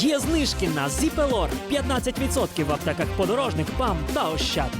Є знижки на Зіпелор 15% в аптеках подорожник, ПАМ та Ощад.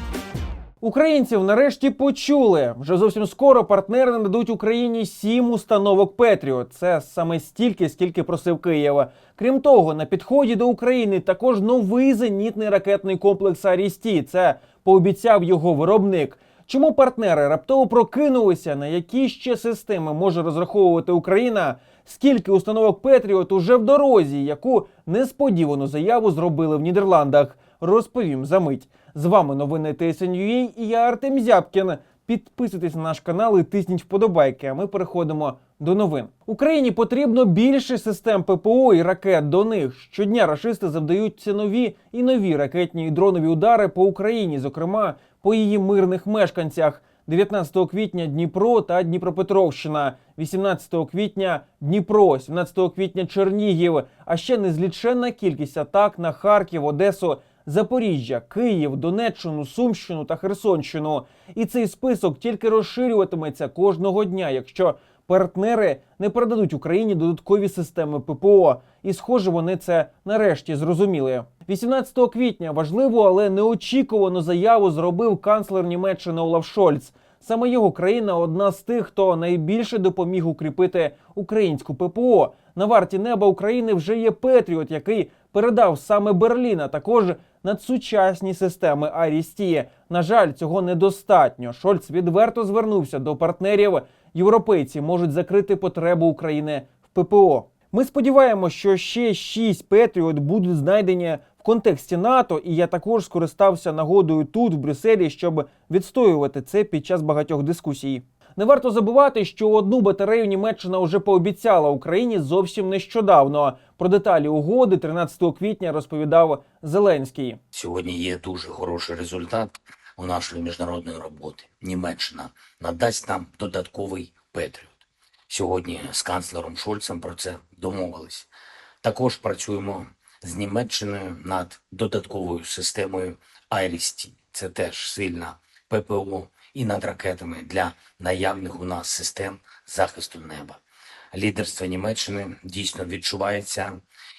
Українців нарешті почули. Вже зовсім скоро партнери нададуть Україні сім установок Петріот. Це саме стільки, скільки просив Київ. Крім того, на підході до України також новий зенітний ракетний комплекс Арісті. Це пообіцяв його виробник. Чому партнери раптово прокинулися? На які ще системи може розраховувати Україна? Скільки установок Петріот уже в дорозі? Яку несподівану заяву зробили в Нідерландах? Розповім за мить. З вами новини TSN.ua і я Артем Зябкін. Підписуйтесь на наш канал і тисніть вподобайки. А ми переходимо до новин. Україні потрібно більше систем ППО і ракет до них. Щодня рашисти завдаються нові і нові ракетні і дронові удари по Україні, зокрема по її мирних мешканцях. 19 квітня Дніпро та Дніпропетровщина, 18 квітня Дніпро, 17 квітня Чернігів, а ще незліченна кількість атак на Харків, Одесу, Запоріжжя, Київ, Донеччину, Сумщину та Херсонщину. І цей список тільки розширюватиметься кожного дня, якщо партнери не передадуть Україні додаткові системи ППО. І, схоже, вони це нарешті зрозуміли. 18 квітня важливу, але неочікувану заяву зробив канцлер Німеччини Олаф Шольц. Саме його країна одна з тих, хто найбільше допоміг укріпити українську ППО. На варті неба України вже є Петріот, який передав саме Берлін, а також надсучасні системи Арісті. На жаль, цього недостатньо. Шольц відверто звернувся до партнерів. Європейці можуть закрити потребу України в ППО. Ми сподіваємося, що ще шість Петріот будуть знайдені в контексті НАТО, і я також скористався нагодою тут, в Брюсселі, щоб відстоювати це під час багатьох дискусій. Не варто забувати, що одну батарею Німеччина вже пообіцяла Україні зовсім нещодавно. Про деталі угоди 13 квітня розповідав Зеленський. Сьогодні є дуже хороший результат у нашої міжнародної роботи. Німеччина надасть нам додатковий Петріот. Сьогодні з канцлером Шольцем про це домовились. Також працюємо з Німеччиною над додатковою системою IRIS-T. Це теж сильна ППО і над ракетами для наявних у нас систем захисту неба. Лідерство Німеччини дійсно відчувається,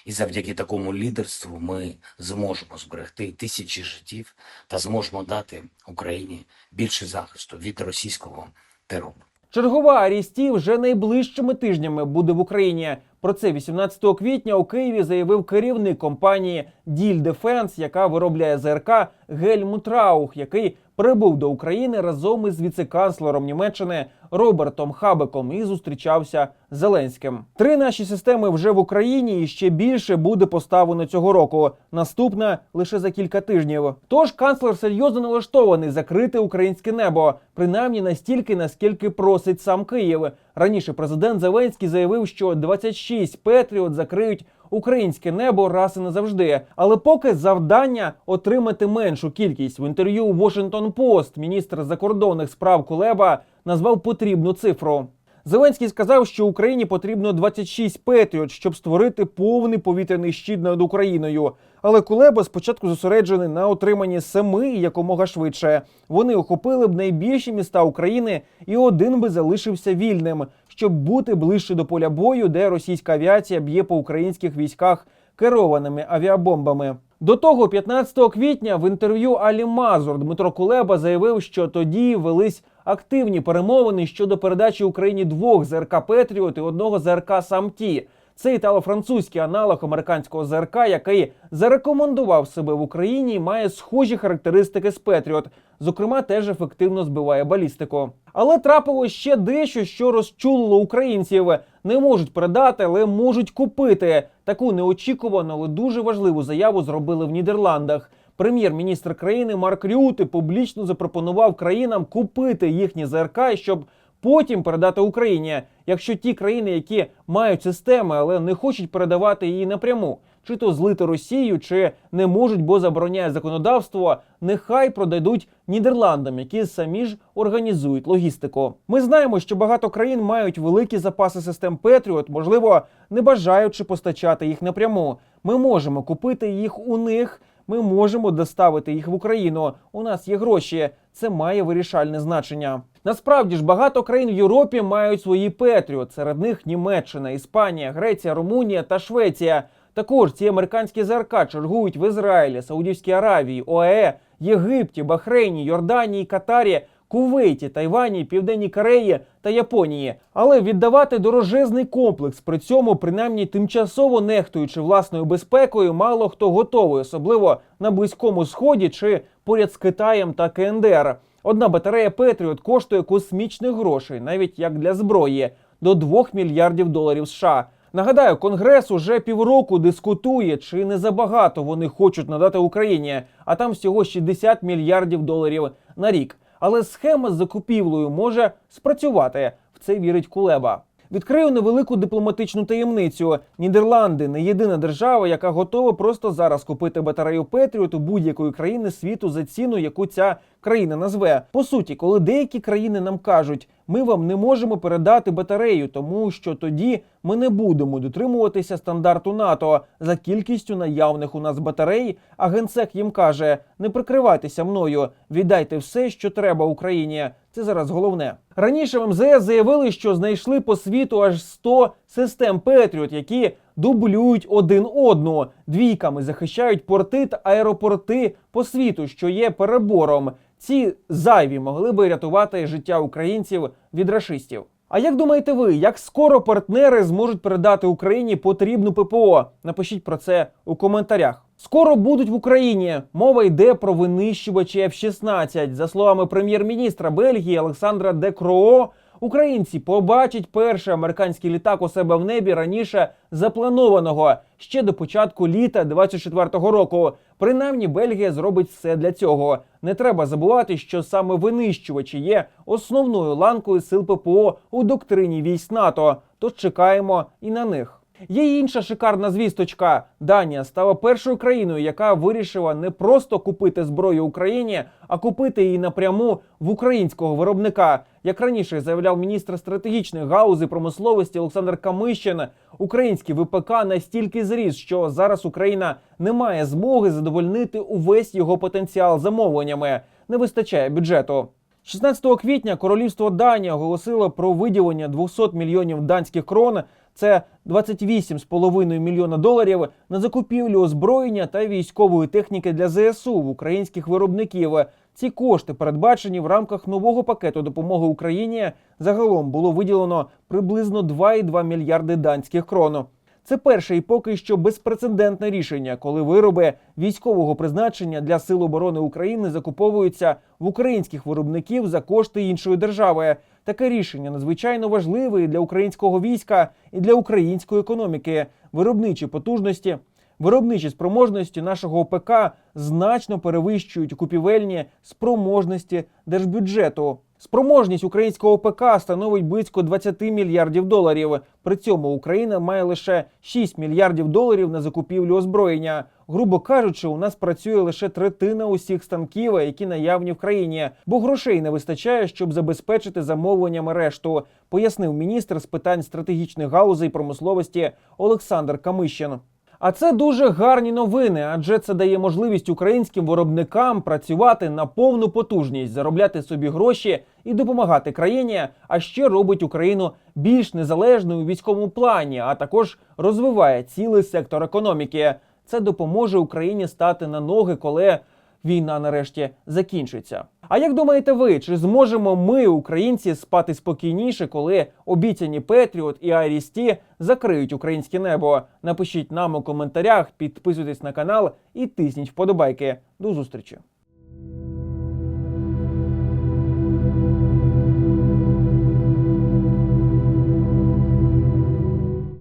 і завдяки такому лідерству ми зможемо зберегти тисячі життів та зможемо дати Україні більше захисту від російського терору. Чергова Арісті вже найближчими тижнями буде в Україні. Про це 18 квітня у Києві заявив керівник компанії Діль Дефенс, яка виробляє ЗРК Гельмут Раух, який прибув до України разом із віце-канцлером Німеччини Робертом Хабеком і зустрічався з Зеленським. Три наші системи вже в Україні, і ще більше буде поставлено цього року. Наступна лише за кілька тижнів. Тож канцлер серйозно налаштований закрити українське небо, принаймні настільки, наскільки просить сам Київ. Раніше президент Зеленський заявив, що 26 Петріот закриють українське небо раз і назавжди. Але поки завдання отримати меншу кількість в інтерв'ю Washington Post міністр закордонних справ Кулеба назвав потрібну цифру. Зеленський сказав, що Україні потрібно 26 Петріот, щоб створити повний повітряний щит над Україною. Але Кулеба спочатку зосереджений на отриманні семи якомога швидше. Вони охопили б найбільші міста України, і один би залишився вільним, щоб бути ближче до поля бою, де російська авіація б'є по українських військах керованими авіабомбами. До того, 15 квітня, в інтерв'ю Алі Мазур Дмитро Кулеба заявив, що тоді велись активні перемовини щодо передачі Україні двох ЗРК Петріот і одного ЗРК Самті. Це італо-французький аналог американського ЗРК, який зарекомендував себе в Україні і має схожі характеристики з Петріот. Зокрема, теж ефективно збиває балістику. Але трапилось ще дещо, що розчулило українців. Не можуть передати, але можуть купити. Таку неочікувану, але дуже важливу заяву зробили в Нідерландах. Прем'єр-міністр країни Марк Рюти публічно запропонував країнам купити їхні ЗРК, щоб потім передати Україні, якщо ті країни, які мають системи, але не хочуть передавати її напряму, чи то злити Росію, чи не можуть, бо забороняє законодавство, нехай продадуть Нідерландам, які самі ж організують логістику. Ми знаємо, що багато країн мають великі запаси систем Петріот, можливо, не бажаючи постачати їх напряму. Ми можемо купити їх у них. Ми можемо доставити їх в Україну. У нас є гроші. Це має вирішальне значення. Насправді ж багато країн в Європі мають свої Петріот. Серед них Німеччина, Іспанія, Греція, Румунія та Швеція. Також ці американські ЗРК чергують в Ізраїлі, Саудівській Аравії, ОАЕ, Єгипті, Бахрейні, Йорданії, Катарі, Кувейті, Тайвані, Південній Кореї та Японії. Але віддавати дорожезний комплекс при цьому, принаймні тимчасово нехтуючи власною безпекою, мало хто готовий, особливо на близькому сході чи поряд з Китаєм та КНДР. Одна батарея Петріот коштує космічних грошей, навіть як для зброї, до 2 мільярдів доларів США. Нагадаю, Конгрес уже півроку дискутує, чи не забагато вони хочуть надати Україні, а там всього 60 мільярдів доларів на рік. Але схема з закупівлею може спрацювати. В це вірить Кулеба. Відкрию невелику дипломатичну таємницю. Нідерланди не єдина держава, яка готова просто зараз купити батарею Петріот будь-якої країни світу за ціну, яку ця країна назве. По суті, коли деякі країни нам кажуть, ми вам не можемо передати батарею, тому що тоді ми не будемо дотримуватися стандарту НАТО за кількістю наявних у нас батарей. А генсек їм каже: не прикривайтеся мною, віддайте все, що треба Україні. Це зараз головне. Раніше в МЗС заявили, що знайшли по світу аж 100 систем Петріот, які дублюють один одну. Двійками захищають порти та аеропорти по світу, що є перебором. Ці зайві могли би рятувати життя українців від рашистів. А як думаєте ви, як скоро партнери зможуть передати Україні потрібну ППО? Напишіть про це у коментарях. Скоро будуть в Україні. Мова йде про винищувачі F-16. За словами прем'єр-міністра Бельгії Олександра Де Кроо, українці побачать перший американський літак у себе в небі раніше запланованого ще до початку літа 24-го року. Принаймні, Бельгія зробить все для цього. Не треба забувати, що саме винищувачі є основною ланкою сил ППО у доктрині військ НАТО. Тож чекаємо і на них. Є інша шикарна звісточка. Данія стала першою країною, яка вирішила не просто купити зброю Україні, а купити її напряму в українського виробника. Як раніше заявляв міністр стратегічних галузей промисловості Олександр Камищин, український ВПК настільки зріс, що зараз Україна не має змоги задовольнити увесь його потенціал замовленнями. Не вистачає бюджету. 16 квітня королівство Данія оголосило про виділення 200 мільйонів данських крон. Це 28,5 мільйона доларів на закупівлю озброєння та військової техніки для ЗСУ в українських виробників. Ці кошти передбачені в рамках нового пакету допомоги Україні. Загалом було виділено приблизно 2,2 мільярди данських крон. Це перше і поки що безпрецедентне рішення, коли вироби військового призначення для сил оборони України закуповуються в українських виробників за кошти іншої держави. Таке рішення надзвичайно важливе і для українського війська і для української економіки. Виробничі потужності, виробничі спроможності нашого ОПК значно перевищують купівельні спроможності держбюджету. Спроможність українського ОПК становить близько 20 мільярдів доларів. При цьому Україна має лише 6 мільярдів доларів на закупівлю озброєння. Грубо кажучи, у нас працює лише третина усіх станків, які наявні в країні, бо грошей не вистачає, щоб забезпечити замовленнями решту, пояснив міністр з питань стратегічних галузей промисловості Олександр Камищин. А це дуже гарні новини, адже це дає можливість українським виробникам працювати на повну потужність, заробляти собі гроші і допомагати країні. А ще робить Україну більш незалежною у військовому плані, а також розвиває цілий сектор економіки. Це допоможе Україні стати на ноги, коли війна нарешті закінчиться. А як думаєте ви, чи зможемо ми, українці, спати спокійніше, коли обіцяні Петріот і Айрісті закриють українське небо? Напишіть нам у коментарях, підписуйтесь на канал і тисніть вподобайки. До зустрічі!